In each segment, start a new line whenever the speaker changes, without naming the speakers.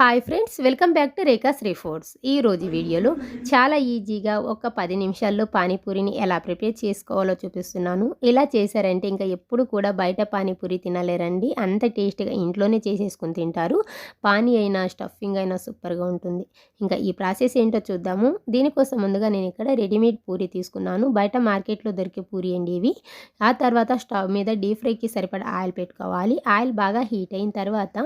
Hi friends welcome back to Rekha Sri foods ఈ రోజు వీడియోలో చాలా ఈజీగా ఒక పది నిమిషాల్లో పానీపూరిని ఎలా ప్రిపేర్ చేసుకోవాలో చూపిస్తున్నాను. ఇలా చేశారంటే ఇంకా ఎప్పుడు కూడా బయట పానీపూరి తినలేరండి. అంత టేస్ట్గా ఇంట్లోనే చేసేసుకుని తింటారు. పానీ అయినా స్టఫింగ్ అయినా సూపర్గా ఉంటుంది. ఇంకా ఈ ప్రాసెస్ ఏంటో చూద్దాము. దీనికోసం ముందుగా నేను ఇక్కడ రెడీమేడ్ పూరి తీసుకున్నాను. బయట మార్కెట్లో దొరికే పూరి అండి ఇవి. ఆ తర్వాత స్టవ్ మీద డీప్ ఫ్రైకి సరిపడా ఆయిల్ పెట్టుకోవాలి. ఆయిల్ బాగా హీట్ అయిన తర్వాత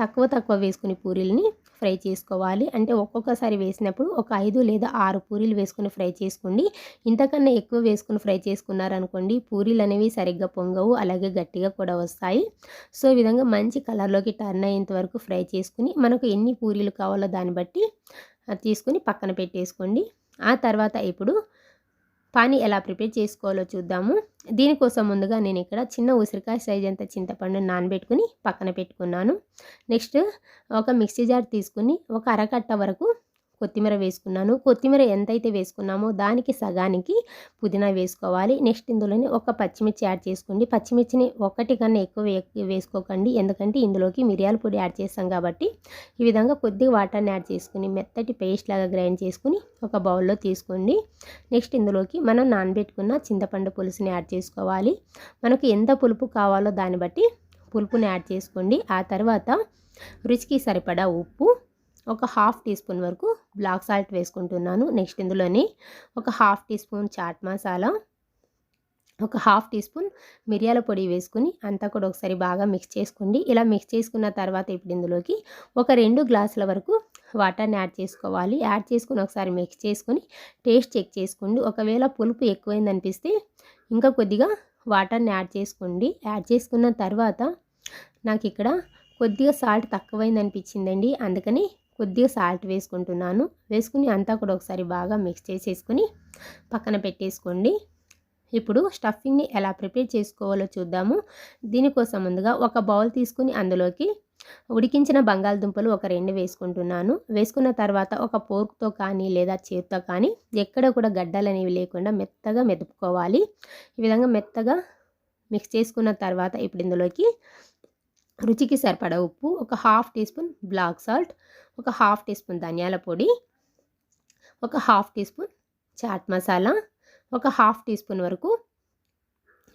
తక్కువ తక్కువ వేసుకుని పూరీలని ఫ్రై చేసుకోవాలి. అంటే ఒక్కొక్కసారి వేసినప్పుడు ఒక ఐదు లేదా ఆరు పూరీలు వేసుకుని ఫ్రై చేసుకోండి. ఇంతకన్నా ఎక్కువ వేసుకుని ఫ్రై చేసుకున్నారనుకోండి పూరీలు అనేవి సరిగ్గా పొంగవు అలాగే గట్టిగా కూడా వస్తాయి. సో ఈ విధంగా మంచి కలర్లోకి టర్న్ అయ్యేంత వరకు ఫ్రై చేసుకుని మనకు ఎన్ని పూరీలు కావాలో దాన్ని బట్టి తీసుకుని పక్కన పెట్టేసుకోండి. ఆ తర్వాత ఇప్పుడు పానీ ఎలా ప్రిపేర్ చేసుకోవాలో చూద్దాము. దీనికోసం ముందుగా నేను ఇక్కడ చిన్న ఉసిరికాయ సైజ్ అంత చింతపండు నానబెట్టుకుని పక్కన పెట్టుకున్నాను. నెక్స్ట్ ఒక మిక్సీ జార్ తీసుకుని ఒక అరకట్ట వరకు కొత్తిమీర వేసుకున్నాను. కొత్తిమీర ఎంతైతే వేసుకున్నామో దానికి సగానికి పుదీనా వేసుకోవాలి. నెక్స్ట్ ఇందులోనే ఒక పచ్చిమిర్చి యాడ్ చేసుకోండి. పచ్చిమిర్చిని ఒకటి కన్నా ఎక్కువ వేసుకోకండి. ఎందుకంటే ఇందులోకి మిరియాల పొడి యాడ్ చేస్తాం కాబట్టి ఈ విధంగా కొద్దిగా వాటర్ని యాడ్ చేసుకుని మెత్తటి పేస్ట్ లాగా గ్రైండ్ చేసుకుని ఒక బౌల్లో తీసుకోండి. నెక్స్ట్ ఇందులోకి మనం నానబెట్టుకున్న చింతపండు పులుసుని యాడ్ చేసుకోవాలి. మనకు ఎంత పులుపు కావాలో దాన్ని బట్టి పులుపుని యాడ్ చేసుకోండి. ఆ తర్వాత రుచికి సరిపడా ఉప్పు ఒక హాఫ్ టీ స్పూన్ వరకు బ్లాక్ సాల్ట్ వేసుకుంటున్నాను. నెక్స్ట్ ఇందులోని ఒక half teaspoon chaat masala ఒక హాఫ్ టీ స్పూన్ మిరియాల పొడి వేసుకుని అంతా కూడా ఒకసారి బాగా మిక్స్ చేసుకోండి. ఇలా మిక్స్ చేసుకున్న తర్వాత ఇప్పుడు ఇందులోకి ఒక రెండు గ్లాసుల వరకు వాటర్ని యాడ్ చేసుకోవాలి. యాడ్ చేసుకుని ఒకసారి మిక్స్ చేసుకుని టేస్ట్ చెక్ చేసుకోండి. ఒకవేళ పులుపు ఎక్కువైంది అనిపిస్తే ఇంకా కొద్దిగా వాటర్ని యాడ్ చేసుకోండి. యాడ్ చేసుకున్న తర్వాత నాకు ఇక్కడ కొద్దిగా సాల్ట్ తక్కువైంది అనిపించిందండి. అందుకని కొద్దిగా సాల్ట్ వేసుకుంటున్నాను. వేసుకుని అంతా కూడా ఒకసారి బాగా మిక్స్ చేసేసుకుని పక్కన పెట్టేసుకోండి. ఇప్పుడు స్టఫింగ్ని ఎలా ప్రిపేర్ చేసుకోవాలో చూద్దాము. దీనికోసం ముందుగా ఒక బౌల్ తీసుకుని అందులోకి ఉడికించిన బంగాళదుంపలు ఒక రెండు వేసుకుంటున్నాను. వేసుకున్న తర్వాత ఒక పోర్క్తో కానీ లేదా చేత్తో కానీ ఎక్కడ కూడా గడ్డలు అనేవి లేకుండా మెత్తగా మెదుపుకోవాలి. ఈ విధంగా మెత్తగా మిక్స్ చేసుకున్న తర్వాత ఇప్పుడు ఇందులోకి రుచికి సరిపడ ఉప్పు ఒక half teaspoon black salt ఒక హాఫ్ టీ స్పూన్ ధనియాల పొడి ఒక half teaspoon chaat masala ఒక హాఫ్ టీ స్పూన్ వరకు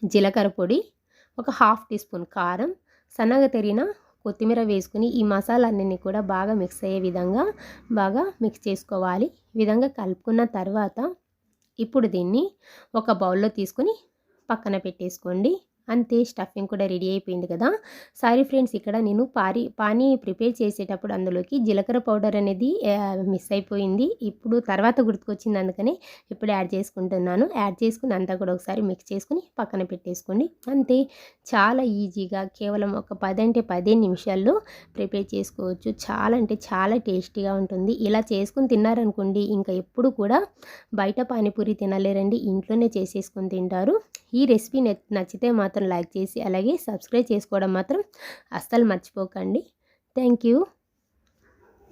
జీలకర్ర పొడి ఒక హాఫ్ టీ స్పూన్ కారం సన్నగా తెరిగిన కొత్తిమీర వేసుకుని ఈ మసాలాలన్నీ కూడా బాగా మిక్స్ అయ్యే విధంగా బాగా మిక్స్ చేసుకోవాలి. ఈ విధంగా కలుపుకున్న తర్వాత ఇప్పుడు దీన్ని ఒక బౌల్లో తీసుకుని పక్కన పెట్టేసుకోండి. అంతే స్టఫింగ్ కూడా రెడీ అయిపోయింది కదా. సారీ ఫ్రెండ్స్ ఇక్కడ నేను పారి పానీ ప్రిపేర్ చేసేటప్పుడు అందులోకి జీలకర్ర పౌడర్ అనేది మిస్ అయిపోయింది. ఇప్పుడు తర్వాత గుర్తుకొచ్చింది అందుకని ఇప్పుడు యాడ్ చేసుకుంటున్నాను. యాడ్ చేసుకుని అంతా కూడా ఒకసారి మిక్స్ చేసుకుని పక్కన పెట్టేసుకోండి. అంతే చాలా ఈజీగా కేవలం ఒక పది అంటే పదిహేను నిమిషాల్లో ప్రిపేర్ చేసుకోవచ్చు. చాలా అంటే చాలా టేస్టీగా ఉంటుంది. ఇలా చేసుకుని తిన్నారనుకోండి ఇంకా ఎప్పుడు కూడా బయట పానీపూరి తినలేరండి. ఇంట్లోనే చేసేసుకొని తింటారు. ఈ రెసిపీ నచ్చితే మాత్రం మాత్రం లైక్ చేసి అలాగే సబ్స్క్రైబ్ చేసుకోవడం మాత్రం అస్సలు మర్చిపోకండి. Thank you.